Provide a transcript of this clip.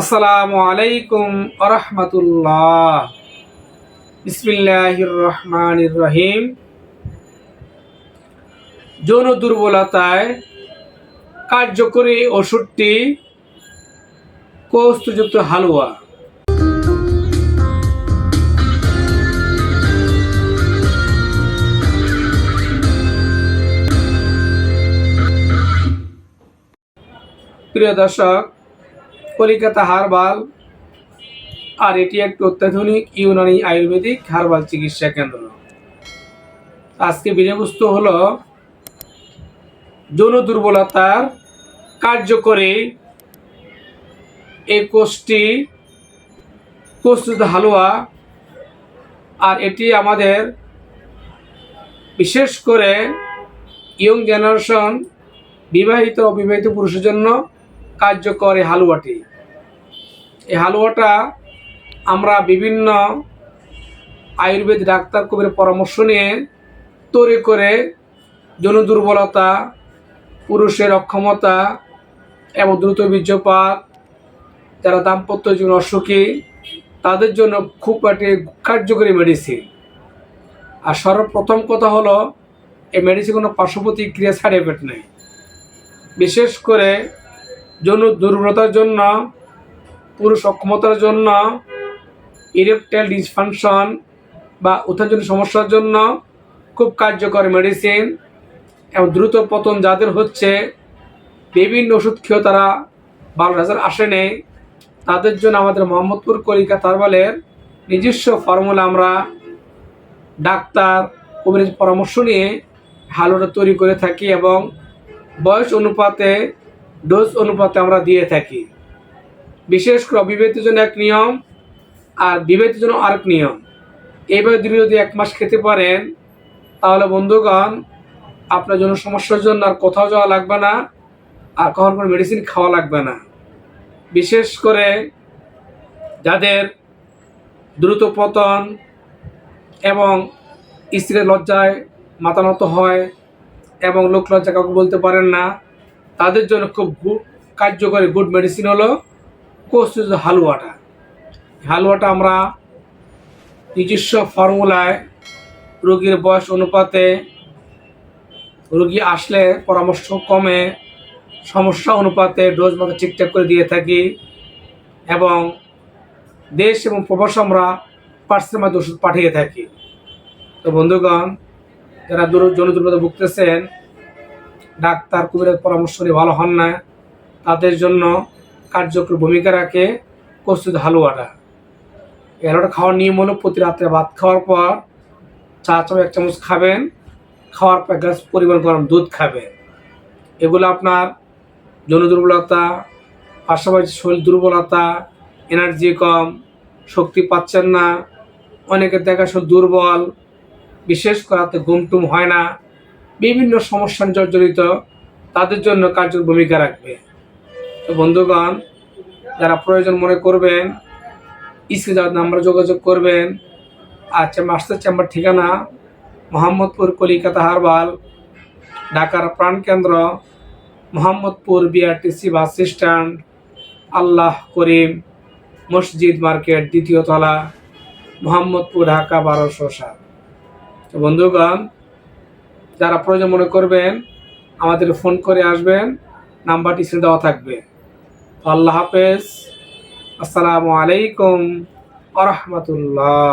আসসালামু আলাইকুম আরহামতুল্লাহ। বিসমিল্লাহির রহমানির রহিম। যৌন দুর্বলতায় কার্যকরী ওষুধটি কৌস্তুযুক্ত হালুয়া। প্রিয় দর্শক কলিকাতা হারবাল আর এটি একটি অত্যাধুনিক ইউনানি আয়ুর্বেদিক হারবাল চিকিৎসা কেন্দ্র। আজকে বিষয়বস্তু হলো যৌন দুর্বলতার কার্যকরী এই কোষটি প্রস্তুত হালুয়া আর এটি আমাদের বিশেষ করে ইয়ং জেনারেশন বিবাহিত ও বিবাহিত পুরুষের জন্য কার্যকর হালুয়াটি। এই হালুয়াটা আমরা বিভিন্ন আয়ুর্বেদ ডাক্তার কবির পরামর্শ নিয়ে তৈরি করে যৌন দুর্বলতা, পুরুষের অক্ষমতা এবং দ্রুত বীর্যপাত, যারা দাম্পত্য জীবন অসুখী, তাদের জন্য খুব একটি কার্যকরী মেডিসিন আর সর্বপ্রথম কথা হলো, এই মেডিসিন কোনো পার্শ্ব ক্রিয়া সাইড এফেক্ট নেই। বিশেষ করে যৌন দুর্বলতার জন্য পুরুষ অক্ষমতার জন্য ইরেকটাইল ডিসফাংশন বা উত্থানজনিত সমস্যার জন্য খুব কার্যকর মেডিসিন এবং দ্রুত পতন যাদের হচ্ছে, বিভিন্ন ওষুধ খেয়েও তারা ভালো রেজাল্ট আসেনি। তাদের জন্য আমাদের মোহাম্মদপুর কলিকা তারবালের নিজস্ব ফর্মুলা আমরা ডাক্তার কবির পরামর্শ নিয়ে হালুটা তৈরি করে থাকি এবং বয়স অনুপাতে ডোজ অনুপাতে আমরা দিয়ে থাকি। বিশেষ করে অবিবাহিতের জন্য এক নিয়ম আর বিবাহিতের জন্য আরেক নিয়ম। এইভাবে যদি যদি এক মাস খেতে পারেন, তাহলে বন্ধুগণ, আপনার জন্য সমস্যার জন্য আর কোথাও যাওয়া লাগবে না, আর কখন কোনো মেডিসিন খাওয়া লাগবে না। বিশেষ করে যাদের দ্রুত পতন এবং স্ত্রীর লজ্জায় মাথা নত হয় এবং লোক লজ্জা কাউকে বলতে পারেন না, তাদের জন্য খুব কার্যকরী গুড মেডিসিন হলো কস্তুজ হালুয়াটা হালুয়াটা আমরা নিজস্ব ফর্মুলায় রোগীর বয়স অনুপাতে রোগী আসলে পরামর্শ কমে সমস্যা অনুপাতে ডোজ মতো ঠিকঠাক করে দিয়ে থাকি এবং দেশ এবং প্রবাস আমরা পার্সের মাধ্যমে ওষুধ পাঠিয়ে থাকি তো বন্ধুগণ যারা দূর জন দুর্বলতা ভুগতেছেন ডাক্তার কুবিরের পরামর্শ নিয়ে ভালো হন না তাদের জন্য কার্যকর ভূমিকা রাখে কস্তুদ হালুয়াটা। এই হালুয়াটা খাওয়ার নিয়ম হলো প্রতি রাত্রে ভাত খাওয়ার পর চা চামচ, এক চামচ খাবেন, খাওয়ার পর গ্লাস পরিমাণ গরম দুধ খাবেন। এগুলো আপনার যৌন দুর্বলতা, পাশাপাশি শরীর দুর্বলতা এনার্জি কম, শক্তি পাচ্ছেন না অনেকে দেখা শরীর দুর্বল, বিশেষ করে রাতে ঘুমটুম হয় না, বিভিন্ন সমস্যা জর্জরিত, তাদের জন্য কার্যকর ভূমিকা রাখবে। তো বন্ধুগণ, যারা প্রয়োজন মনে করবেন, স্ক্রিনে যাওয়ার নাম্বারে যোগাযোগ করবেন। আচ্ছা মাস্টার চেম্বার ঠিকানা, মোহাম্মদপুর কলিকাতা হারবাল, ঢাকার প্রাণকেন্দ্র Mohammadpur BRTC bus stand, Allah Karim Masjid market দ্বিতীয় তলা, মোহাম্মদপুর, ঢাকা বারোশো সাত। তো বন্ধুগণ, যারা প্রয়োজন মনে করবেন, আমাদের ফোন করে আসবেন, নাম্বারটি স্ক্রিনে দেওয়া থাকবে। তো আল্লাহ হাফেজ। আসসালামু আলাইকুম আ রহমতুল্লাহ।